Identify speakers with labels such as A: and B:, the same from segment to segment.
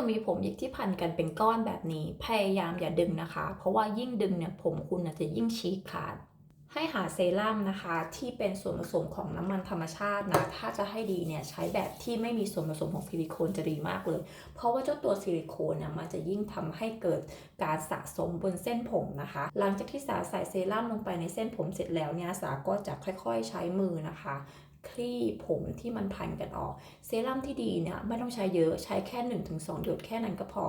A: ณมีผมหยิกที่พันกันเป็นก้อนแบบนี้ พยายามอย่าดึงนะคะ เพราะว่ายิ่งดึงเนี่ยผมคุณจะยิ่งฉีกขาด ให้หาเซรั่มนะคะที่เป็นส่วนผสมของน้ำมันธรรมชาตินะถ้าจะให้ดีเนี่ยใช้แบบที่ไม่มีส่วนผสมของซิลิโคนจะดีมากเลย เพราะว่าเจ้าตัวซิลิโคนเนี่ยมันจะยิ่งทำให้เกิดการสะสมบนเส้นผมนะคะ หลังจากที่สาใส่เซรั่มลงไปในเส้นผมเสร็จแล้วเนี่ยสาก็จะค่อยๆใช้มือนะคะคลี่ผมที่มันพันกันออก เซรั่มที่ดีเนี่ยไม่ต้องใช้เยอะใช้แค่ 1-2 หยดแค่นั้นก็พอ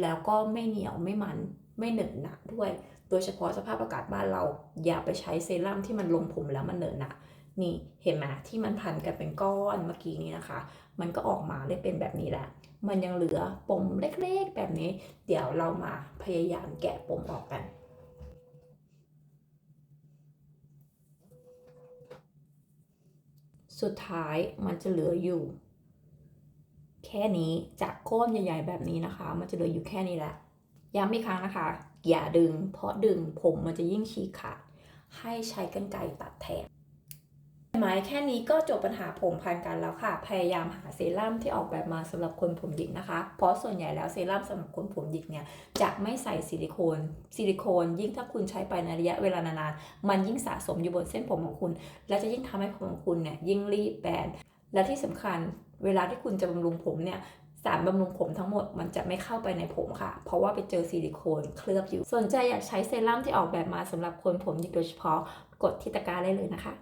A: แล้วก็ไม่เหนียวไม่มัน ไม่เหนอะหนะด้วย โดยเฉพาะสภาพอากาศบ้านเรา อย่าไปใช้เซรั่มที่มันลงผมแล้วมันเหนอะหนะนี่เห็นไหมที่มันพันกันเป็นก้อนเมื่อกี้นี้นะคะ มันก็ออกมาได้เป็นแบบนี้แหละ มันยังเหลือปมเล็กๆแบบนี้ เดี๋ยวเรามาพยายามแกะปมออกกันสุดท้ายมันจะเหลืออยู่ แค่นี้จากโค่นใหญ่ ๆ แบบนี้นะคะ มันจะเหลืออยู่แค่นี้แหละ ย้ำอีกครั้งนะคะ อย่าดึง เพราะดึงผมมันจะยิ่งฉีกขาด ให้ใช้กรรไกรตัดแทนหมายแค่นี้ก็จบปัญหาผมพันกันแล้วค่ะ พยายามหาเซรั่มที่ออกแบบมาสำหรับคนผมหยิกนะคะ เพราะส่วนใหญ่แล้วเซรั่มสำหรับคนผมหยิกเนี่ยจะไม่ใส่ซิลิโคนซิลิโคนยิ่งถ้าคุณใช้ไปในระยะเวลานานๆ มันยิ่งสะสมอยู่บนเส้นผมของคุณ และจะยิ่งทำให้ผมของคุณเนี่ยยิ่งรีบแบนและที่สำคัญเวลาที่คุณจะบำรุงผมเนี่ย สารบำรุงผมทั้งหมดมันจะไม่เข้าไปในผมค่ะ เพราะว่าไปเจอซิลิโคนเคลือบอยู่ สนใจอยากใช้เซรั่มที่ออกแบบมาสำหรับคนผมหยิกโดยเฉพาะกดที่ตะกร้าได้เลยนะคะ